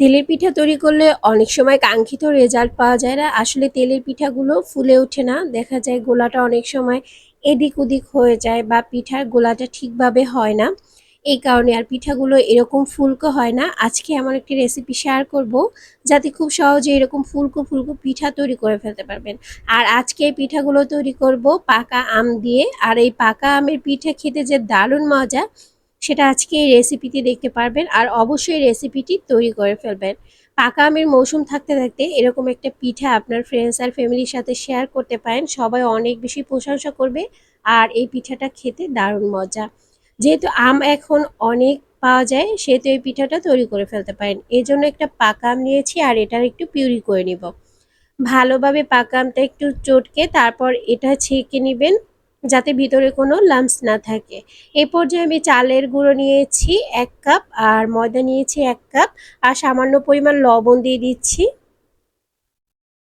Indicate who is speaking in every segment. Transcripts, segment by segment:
Speaker 1: তেলের পিঠা তৈরি করলে অনেক সময় কাঙ্ক্ষিত রেজাল্ট পাওয়া যায় না। আসলে তেলের পিঠাগুলো ফুলে ওঠে না। দেখা যায় গোলাটা অনেক সময় এদিক ওদিক হয়ে যায় বা পিঠার গোলাটা ঠিকভাবে হয় না। এই কারণে আর পিঠাগুলো এরকম ফুলকো হয় না। আজকে এমন একটি রেসিপি শেয়ার করব যাতে খুব সহজে এরকম ফুলকো ফুলকো পিঠা তৈরি করে ফেলতে পারবেন। আর আজকে এই পিঠাগুলো তৈরি করব পাকা আম দিয়ে। আর এই পাকা আমের পিঠা খেতে যে দারুণ মজা সেটা আজকে এই রেসিপিটি দেখতে পারবেন আর অবশ্যই রেসিপিটি তৈরি করে ফেলবেন। পাকা আমের মৌসুম থাকতে থাকতে এরকম একটা পিঠা আপনার ফ্রেন্ডস আর ফ্যামিলির সাথে শেয়ার করতে পারেন, সবাই অনেক বেশি প্রশংসা করবে আর এই পিঠাটা খেতে দারুণ মজা। যেহেতু আম এখন অনেক পাওয়া যায়, সেহেতু এই পিঠাটা তৈরি করে ফেলতে পারেন। এই জন্য একটা পাকা আম নিয়েছি আর এটার একটু পিউরি করে নিব। ভালোভাবে পাকা আমটা একটু চটকে তারপর এটা ছেঁকে নেবেন। যাতে ভিতরে কোনো লাম্পস না থাকে। এই পর্যায়ে আমি চালের গুঁড়ো নিয়েছি এক কাপ আর ময়দা নিয়েছি এক কাপ আর সামান্য পরিমাণ লবণ দিয়ে দিচ্ছি।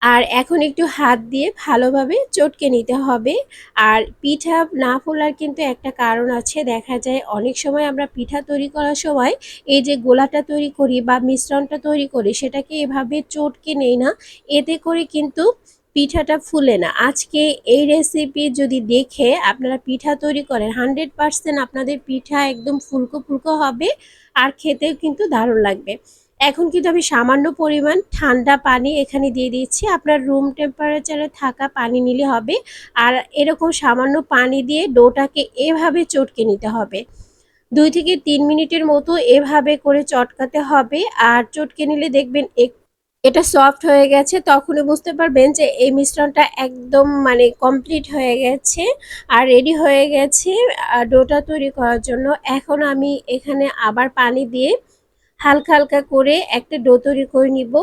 Speaker 1: আর এখন একটু হাত দিয়ে ভালোভাবে চটকে নিতে হবে। আর পিঠা না ফোলার কিন্তু একটা কারণ আছে, দেখা যায় অনেক সময় আমরা পিঠা তৈরি করার সময় এই যে গোলাটা তৈরি করি বা মিশ্রণটা তৈরি করি, সেটাকে এভাবে চটকে নেই না। এতে করে কিন্তু পিঠাটা ফুলে না। আজকে এই রেসিপি যদি দেখে আপনারা পিঠা তৈরি করেন হান্ড্রেড পারসেন্ট আপনাদের পিঠা একদম ফুলকো ফুলকো হবে আর খেতেও কিন্তু দারুণ লাগবে। এখন কিন্তু আমি সামান্য পরিমাণ ঠান্ডা পানি এখানে দিয়ে দিচ্ছি। আপনার রুম টেম্পারেচারে থাকা পানি নিলে হবে আর এরকম সামান্য পানি দিয়ে ডোটাকে এভাবে চটকে নিতে হবে। দুই থেকে তিন মিনিটের মতো এভাবে করে চটকাতে হবে আর চটকে নিলে দেখবেন এটা সফট হয়ে গেছে, তখনই বুঝতে পারবেন যে এই মিশ্রণটা একদম মানে কমপ্লিট হয়ে গেছে আর রেডি হয়ে গেছে ডোটা তৈরি করার জন্য। এখন আমি এখানে আবার পানি দিয়ে হালকা হালকা করে একটা ডো তৈরি করে নিব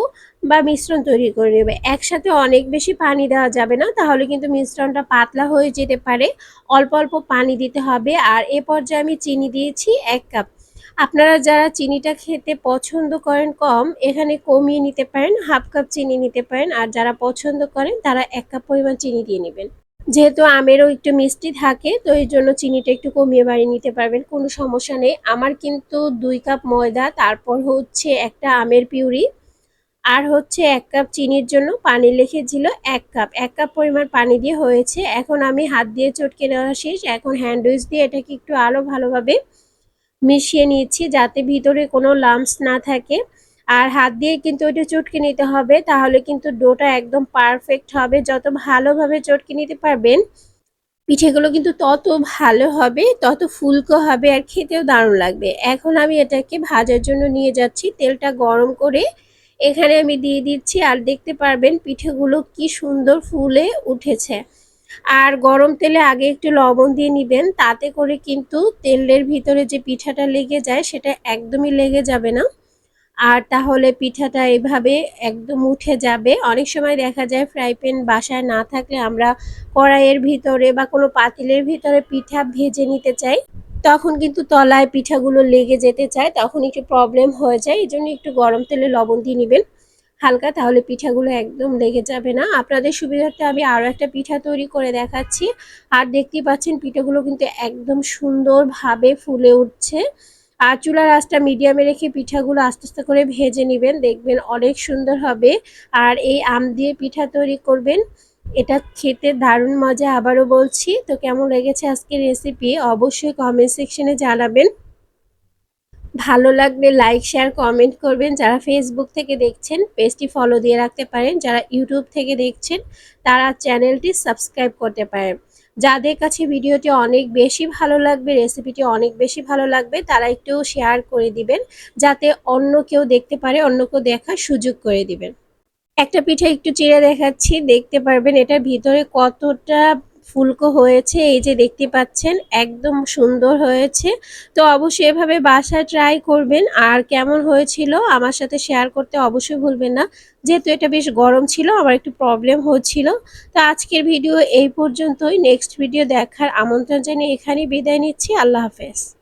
Speaker 1: বা মিশ্রণ তৈরি করে নেব। একসাথে অনেক বেশি পানি দেওয়া যাবে না, তাহলে কিন্তু মিশ্রণটা পাতলা হয়ে যেতে পারে। অল্প অল্প পানি দিতে হবে আর এ পর্যায়ে আমি চিনি দিয়েছি এক কাপ। আপনারা যারা চিনিটা খেতে পছন্দ করেন কম, এখানে কমিয়ে নিতে পারেন, হাফ কাপ চিনি নিতে পারেন, আর যারা পছন্দ করেন তারা এক কাপ পরিমাণ চিনি দিয়ে নেবেন। যেহেতু আমেরও একটু মিষ্টি থাকে, তো এই জন্য চিনিটা একটু কমিয়ে বাড়িয়ে নিতে পারবেন, কোনো সমস্যা নেই। আমার কিন্তু দুই কাপ ময়দা, তারপর হচ্ছে একটা আমের পিউরি, আর হচ্ছে এক কাপ চিনির জন্য পানি লিখেছিল এক কাপ। এক কাপ পরিমাণ পানি দিয়ে হয়েছে। এখন আমি হাত দিয়ে চটকে নেওয়া শেষ। এখন হ্যান্ড উইচ দিয়ে এটাকে একটু আরও ভালোভাবে মিশিয়ে নিচ্ছি যাতে ভিতরে কোনো লাম্পস না থাকে। আর হাত দিয়ে কিন্তু ওইটা চটকে নিতে হবে, তাহলে কিন্তু ডোটা একদম পারফেক্ট হবে। যত ভালোভাবে চটকে নিতে পারবেন, পিঠেগুলো কিন্তু তত ভালো হবে, তত ফুলকো হবে আর খেতেও দারুণ লাগবে। এখন আমি এটাকে ভাজার জন্য নিয়ে যাচ্ছি, তেলটা গরম করে। এখানে আমি দিয়ে দিচ্ছি, আর দেখতে পারবেন পিঠেগুলো কি সুন্দর ফুলে উঠেছে। আর গরম তেলে আগে একটু লবণ দিয়ে নিবেন, তাতে করে কিন্তু তেলের ভিতরে যে পিঠাটা লেগে যায় সেটা একদমই লেগে যাবে না। আর তাহলে পিঠাটা এভাবে একদম উঠে যাবে। অনেক সময় দেখা যায় ফ্রাই প্যান বাসায় না থাকলে আমরা কড়াইয়ের ভিতরে বা কোনো পাতিলের ভিতরে পিঠা ভেজে নিতে চাই, তখন কিন্তু তলায় পিঠাগুলো লেগে যেতে চায়, তখন একটু প্রবলেম হয়ে যায়। এই জন্য একটু গরম তেলে লবণ দিয়ে নেবেন। হালকা, তাহলে পিঠাগুলো একদম লেগে যাবে না। আপনাদের সুবিধার্থে আমি আরও একটা পিঠা তৈরি করে দেখাচ্ছি। আর দেখতেই পাচ্ছেন, পিঠাগুলো কিন্তু একদম সুন্দরভাবে ফুলে উঠছে। আর চুলার আঁচটা মিডিয়ামে রেখে পিঠাগুলো আস্তে আস্তে করে ভেজে নেবেন, দেখবেন অনেক সুন্দর হবে। আর এই আম দিয়ে পিঠা তৈরি করবেন, এটা খেতে দারুণ মজা। আবারও বলছি, তো কেমন লেগেছে আজকের রেসিপি অবশ্যই কমেন্ট সেকশনে জানাবেন। ভালো লাগলে লাইক শেয়ার কমেন্ট করবেন। যারা ফেসবুক থেকে দেখছেন, পেজটি ফলো দিয়ে রাখতে পারেন। যারা ইউটিউব থেকে দেখছেন, তারা চ্যানেলটি সাবস্ক্রাইব করতে পারেন। যাদের কাছে ভিডিওটি অনেক বেশি ভালো লাগবে রেসিপিটি অনেক বেশি ভালো লাগবে, তারা একটু শেয়ার করে দিবেন, যাতে অন্য কেউ দেখতে পারে, অন্য কেউ দেখার সুযোগ করে দিবেন। একটা পিঠা একটু চিড়ে দেখাচ্ছি, দেখতে পারবেন এটার ভিতরে কতটা ফুলকো হয়েছে, এই যে দেখতে পাচ্ছেন, একদম সুন্দর হয়েছে। তো অবশ্যই এভাবে বাসায় ট্রাই করবেন। আর কেমন হয়েছিল আমার সাথে শেয়ার করতে অবশ্যই ভুলবেন না। যেহেতু এটা বেশ গরম ছিল, আমার একটু প্রবলেম হচ্ছিল। তো আজকের ভিডিও এই পর্যন্তই। নেক্সট ভিডিও দেখার আমন্ত্রণ জানিয়ে এখানেই বিদায় নিচ্ছি। আল্লাহ হাফেজ।